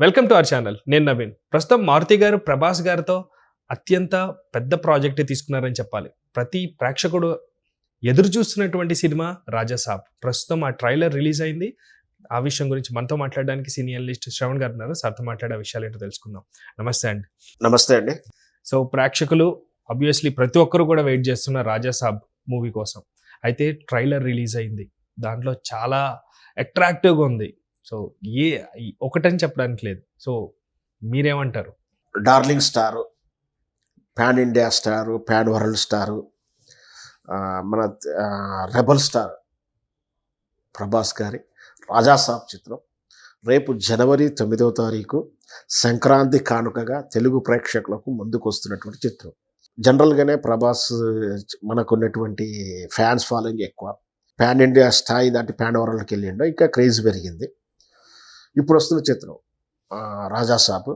Welcome to our channel నేను నవీన్. ప్రస్తుతం మారుతి గారు ప్రభాస్ గారితో అత్యంత పెద్ద ప్రాజెక్ట్ తీసుకున్నారని చెప్పాలి. ప్రతి ప్రేక్షకుడు ఎదురు చూస్తున్నటువంటి సినిమా రాజాసాబ్ ప్రస్తుతం ఆ ట్రైలర్ రిలీజ్ అయింది. ఆ విషయం గురించి మనతో మాట్లాడడానికి సీనియర్ లిస్ట్ శ్రవణ్ గారు ఉన్నారు. సార్తో మాట్లాడే విషయాలు ఏంటో తెలుసుకుందాం. నమస్తే అండి. నమస్తే అండి. సో ప్రేక్షకులు అబ్వియస్లీ ప్రతి ఒక్కరు కూడా వెయిట్ చేస్తున్న రాజాసాబ్ మూవీ కోసం. అయితే ట్రైలర్ రిలీజ్ అయింది. దాంట్లో చాలా అట్రాక్టివ్గా ఉంది. సో ఏ ఒకటని చెప్పడానికి లేదు. సో మీరేమంటారు? Darling star pan India star pan world star మన రెబల్ స్టార్ ప్రభాస్ గారి రాజాసాబ్ చిత్రం. రేపు జనవరి తొమ్మిదవ తారీఖు సంక్రాంతి కానుకగా తెలుగు ప్రేక్షకులకు ముందుకు వస్తున్నటువంటి చిత్రం. జనరల్గానే ప్రభాస్ మనకు ఉన్నటువంటి ఫ్యాన్స్ ఫాలోయింగ్ ఎక్కువ. ప్యాన్ ఇండియా స్థాయి దాటి పాన్ వరల్డ్కి వెళ్ళిండో ఇంకా క్రేజ్ పెరిగింది. ఇప్పుడు వస్తున్న చిత్రం. ఆ, రాజాసాబ్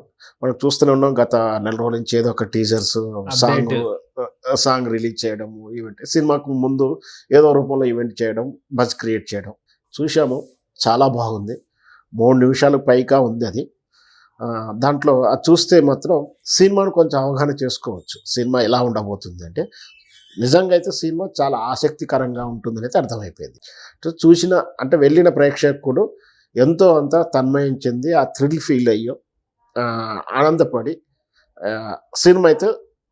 మనం చూస్తూనే ఉన్నాం గత నెల రోజుల నుంచి ఏదో ఒక టీజర్స్ సాంగ్ సాంగ్ రిలీజ్ చేయడము ఈవెంట్. సినిమాకు ముందు ఏదో రూపంలో ఈవెంట్ చేయడం బజ్ క్రియేట్ చేయడం చూసాము చాలా బాగుంది. మూడు నిమిషాలు పైగా ఉంది అది. దాంట్లో అది చూస్తే మాత్రం సినిమాను కొంచెం అవగాహన చేసుకోవచ్చు. సినిమా ఎలా ఉండబోతుంది అంటే నిజంగా అయితే సినిమా చాలా ఆసక్తికరంగా ఉంటుందని అయితే అర్థమైపోయింది. చూసిన అంటే వెళ్ళిన ప్రేక్షకుడు ఎంతో అంత తన్మయం చెంది ఆ థ్రిల్ ఫీల్ అయ్యో ఆనందపడి సినిమా అయితే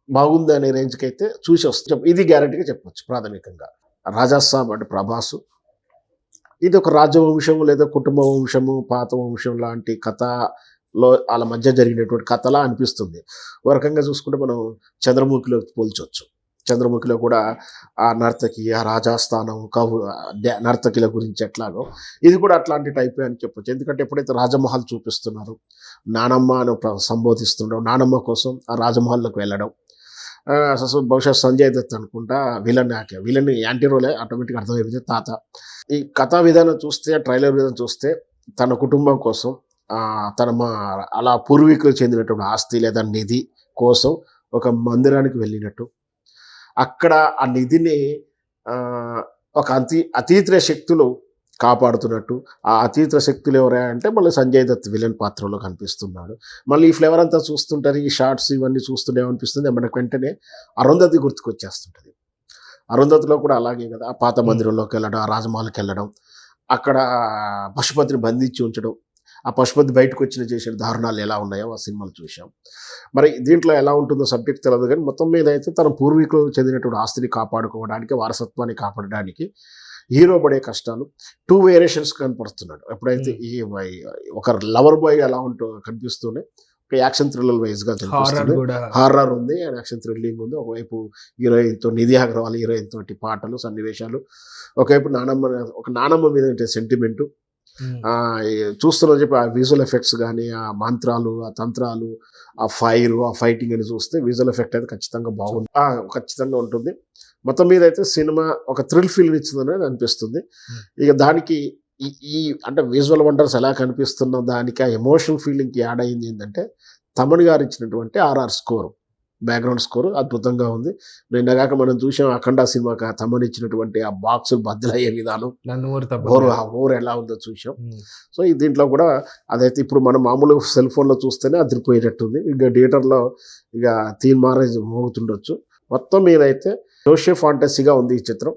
బాగుంది అనే రేంజ్కి అయితే చూసి వస్తాం ఇది గ్యారంటీగా చెప్పవచ్చు ప్రాథమికంగా. రాజాసాబ్ అంటే ప్రభాసు. ఇది ఒక రాజవంశము లేదా కుటుంబ వంశము పాత వంశం లాంటి కథలో వాళ్ళ మధ్య జరిగినటువంటి కథలా అనిపిస్తుంది. ఒక రకంగా చూసుకుంటే మనం చంద్రముఖిలో పోల్చవచ్చు చంద్రముఖిలో కూడా ఆ నర్తకి ఆ రాజాస్థానం కవు నర్తకిల గురించి ఎట్లాగో. ఇది కూడా అట్లాంటి టైపే అని చెప్పొచ్చు. ఎందుకంటే ఎప్పుడైతే రాజమహల్ చూపిస్తున్నారు నానమ్మ అని సంబోధిస్తుండడం నానమ్మ కోసం ఆ రాజమహల్లోకి వెళ్ళడం. అసలు బహుశా సంజయ్ దత్ అనుకుంటా విలన్ విలన్ యాంటీ రోలే ఆటోమేటిక్గా అర్థమైపోయింది తాత. ఈ కథా విధానం చూస్తే ట్రైలర్ విధానం చూస్తే తన కుటుంబం కోసం తన మా అలా పూర్వీకులు చెందినటువంటి ఆస్తి లేదా నిధి కోసం ఒక మందిరానికి వెళ్ళినట్టు అక్కడ ఆ నిధిని ఒక అతి అతీత శక్తులు కాపాడుతున్నట్టు. ఆ అతీత శక్తులు ఎవరా అంటే మళ్ళీ సంజయ్ దత్ విలన్ పాత్రలో కనిపిస్తున్నాడు. మళ్ళీ ఈ ఫ్లేవర్ అంతా చూస్తుంటారు ఈ షార్ట్స్ ఇవన్నీ చూస్తుంటే ఏమనిపిస్తుంది? మనకు వెంటనే అరుంధతి గుర్తుకొచ్చేస్తుంటుంది. అరుంధతిలో కూడా అలాగే కదా ఆ పాత మందిరంలోకి వెళ్ళడం ఆ రాజమహల్కి వెళ్ళడం అక్కడ పశుపతిని బంధించి ఉంచడం ఆ పశుపతి బయటకు వచ్చిన చేసిన దారుణాలు ఎలా ఉన్నాయో ఆ సినిమాలు చూసాం మరి దీంట్లో ఎలా ఉంటుందో సబ్జెక్ట్ తెలియదు కానీ మొత్తం మీద అయితే తన పూర్వీకులు చెందినటువంటి ఆస్తిని కాపాడుకోవడానికి వారసత్వాన్ని కాపాడడానికి హీరో పడే కష్టాలు టూ వేరియేషన్స్ కనపడుతున్నాడు. ఎప్పుడైతే ఈ ఒక లవర్ బాయ్ ఎలా ఉంటూ కనిపిస్తూనే ఒక యాక్షన్ థ్రిల్లర్ వైజ్గా హారర్ కనిపిస్తుంది. హారర్ ఉంది అండ్ యాక్షన్ థ్రిల్లింగ్ ఉంది. ఒకవైపు హీరోయిన్తో నిధి అగర్వాల్ హీరోయిన్ తోటి పాటలు సన్నివేశాలు ఒకవైపు నానమ్మ ఒక నానమ్మ మీద సెంటిమెంట్ చూస్తున్నా చెప్పి ఆ విజువల్ ఎఫెక్ట్స్ కానీ ఆ మంత్రాలు ఆ తంత్రాలు ఆ ఫైర్ ఆ ఫైటింగ్ అని చూస్తే విజువల్ ఎఫెక్ట్ అయితే ఖచ్చితంగా బాగుంది. ఖచ్చితంగా ఉంటుంది. మొత్తం మీద అయితే సినిమా ఒక థ్రిల్ ఫీల్ ఇచ్చిందని అనిపిస్తుంది. ఇక దానికి ఈ ఈ అంటే విజువల్ వండర్స్ ఎలా కనిపిస్తున్న దానికి ఆ ఎమోషనల్ ఫీలింగ్కి యాడ్ అయింది ఏంటంటే తమన్ గారు ఇచ్చినటువంటి ఆర్ఆర్ స్కోర్ బ్యాక్గ్రౌండ్ స్కోర్ అద్భుతంగా ఉంది. నిన్నగాక మనం చూసాం అఖండ సినిమాకి ఇచ్చినటువంటి ఆ బాక్స్ బద్దలయ్యే విధానం. ఓరు ఆ ఊరు ఎలా ఉందో చూసాం సో దీంట్లో కూడా అదైతే ఇప్పుడు మనం మామూలుగా సెల్ ఫోన్లో చూస్తేనే అదిరిపోయేటట్టుంది. ఇక థియేటర్లో ఇక తీన్ మారేజ్ మోగుతుండొచ్చు. మొత్తం మీద అయితే సోషియో ఫాంటసీగా ఉంది ఈ చిత్రం.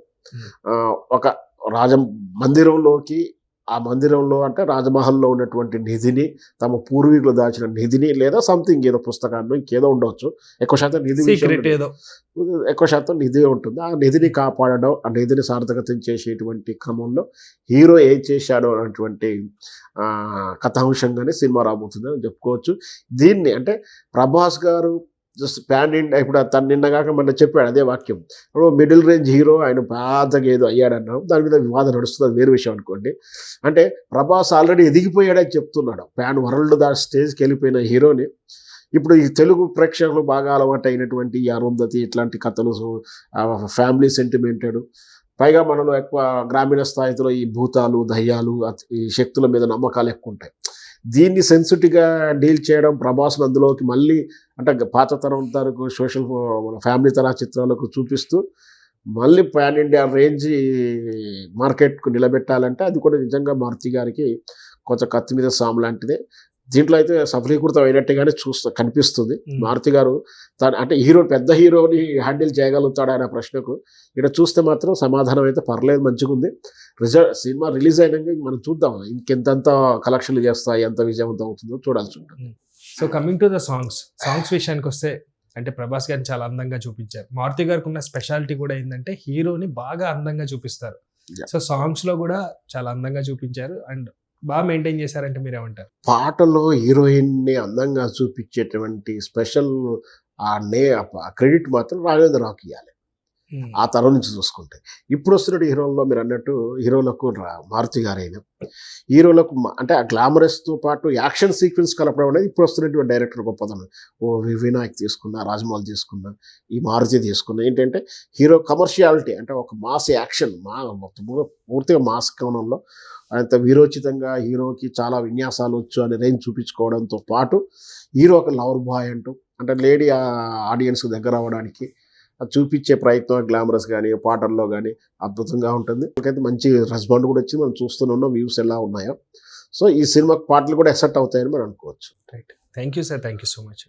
ఆ, ఒక రాజ మందిరంలోకి ఆ మందిరంలో అంటే రాజమహల్లో ఉన్నటువంటి నిధిని తమ పూర్వీకులు దాచిన నిధిని లేదా సంథింగ్ ఏదో పుస్తకాన్ని ఇంకేదో ఉండవచ్చు ఎక్కువ శాతం నిధి ఎక్కువ శాతం నిధి ఉంటుంది. ఆ నిధిని కాపాడడం ఆ నిధిని సార్థకతం చేసేటువంటి క్రమంలో హీరో ఏం చేశాడో అనేటువంటి కథాంశంగానే సినిమా రాబోతుంది అని చెప్పుకోవచ్చు. దీన్ని అంటే ప్రభాస్ గారు జస్ట్ ప్యాన్ ఇండియా ఇప్పుడు తను నిన్నగాక మొన్న చెప్పాడు అదే వాక్యం. ఇప్పుడు మిడిల్ రేంజ్ హీరో ఆయన పాతగా ఏదో అయ్యాడన్నాడు. దాని మీద వివాదం నడుస్తుంది అది వేరే విషయం అనుకోండి. అంటే ప్రభాస్ ఆల్రెడీ ఎదిగిపోయాడని చెప్తున్నాడు. ప్యాన్ వరల్డ్ దా స్టేజ్కి వెళ్ళిపోయిన హీరోని. ఇప్పుడు ఈ తెలుగు ప్రేక్షకులు బాగా అలవాటు అయినటువంటి ఈ అరుంధతి ఇట్లాంటి కథలు ఫ్యామిలీ సెంటిమెంటెడ్. పైగా మనలో ఎక్కువ గ్రామీణ స్థాయిలో ఈ భూతాలు దయ్యాలు ఈ శక్తుల మీద నమ్మకాలు ఎక్కువ ఉంటాయి. దీన్ని సెన్సిటివ్గా డీల్ చేయడం ప్రభాస్ను అందులోకి మళ్ళీ అంటే పాత తరం తరకు సోషల్ మన ఫ్యామిలీ తరహా చిత్రాలకు చూపిస్తూ మళ్ళీ పాన్ ఇండియా రేంజ్ మార్కెట్కు నిలబెట్టాలంటే అది కూడా నిజంగా మారుతి గారికి కొంచెం కత్తి మీద సాము లాంటిదే. దీంట్లో అయితే సఫలీకృతం అయినట్టుగానే చూస్తా కనిపిస్తుంది. మారుతి గారు తను అంటే హీరో పెద్ద హీరోని హ్యాండిల్ చేయగలుగుతాడు అనే ప్రశ్నకు ఇక్కడ చూస్తే మాత్రం సమాధానం అయితే పర్లేదు మంచిగా ఉంది రిజల్ట్ సినిమా రిలీజ్ అయినాక మనం చూద్దాం. ఇంకెంతంత కలెక్షన్లు చేస్తాయి ఎంత విజయవంతం అవుతుందో చూడాల్సి ఉంటుంది. So coming to the songs songs విషయానికి వస్తే అంటే ప్రభాస్ గారిని చాలా అందంగా చూపించారు. మారుతి గారికి ఉన్న స్పెషాలిటీ కూడా ఏంటంటే హీరోని బాగా అందంగా చూపిస్తారు. సో సాంగ్స్లో కూడా చాలా అందంగా చూపించారు. అండ్ బాగా మెయింటైన్ చేశారంటే మీరు ఏమంటారు పాటలో హీరోయిన్ని అందంగా చూపించేటువంటి స్పెషల్ ఆ నే క్రెడిట్ మాత్రం రాఘవేంద్ర రావుకి ఇవ్వాలి ఆ తరం నుంచి చూసుకుంటే. ఇప్పుడు వస్తున్న హీరోల్లో మీరు అన్నట్టు హీరోలకు మారుతి గారైన. హీరోలకు అంటే ఆ గ్లామరస్తో పాటు యాక్షన్ సీక్వెన్స్ కలపడం అనేది ఇప్పుడు వస్తున్నటువంటి డైరెక్టర్ గొప్పదనం ఓ వినాయక్ తీసుకున్నా రాజమౌళి తీసుకున్నా ఈ మారుతి తీసుకున్నా. ఏంటంటే హీరో కమర్షియాలిటీ అంటే ఒక మాస్ యాక్షన్ మా మొత్తం పూర్తిగా మాస్ కోణంలో అంత వీరోచితంగా హీరోకి చాలా విన్యాసాలు వచ్చు అనే రేంజ్ చూపించుకోవడంతో పాటు హీరో ఒక లవర్ బాయ్ అంటూ అంటే లేడీ ఆడియన్స్ దగ్గర అవ్వడానికి అది చూపించే ప్రయత్నం గ్లామరస్ కానీ పాటల్లో కానీ అద్భుతంగా ఉంటుంది. అయితే మంచి రెస్పాండ్ కూడా వచ్చి మనం చూస్తూనే ఉన్నాం వ్యూస్ ఎలా ఉన్నాయో. సో ఈ సినిమా పాటలు కూడా ఎసెట్ అవుతాయని మనం అనుకోవచ్చు. Right. Thank you sir. Thank you so much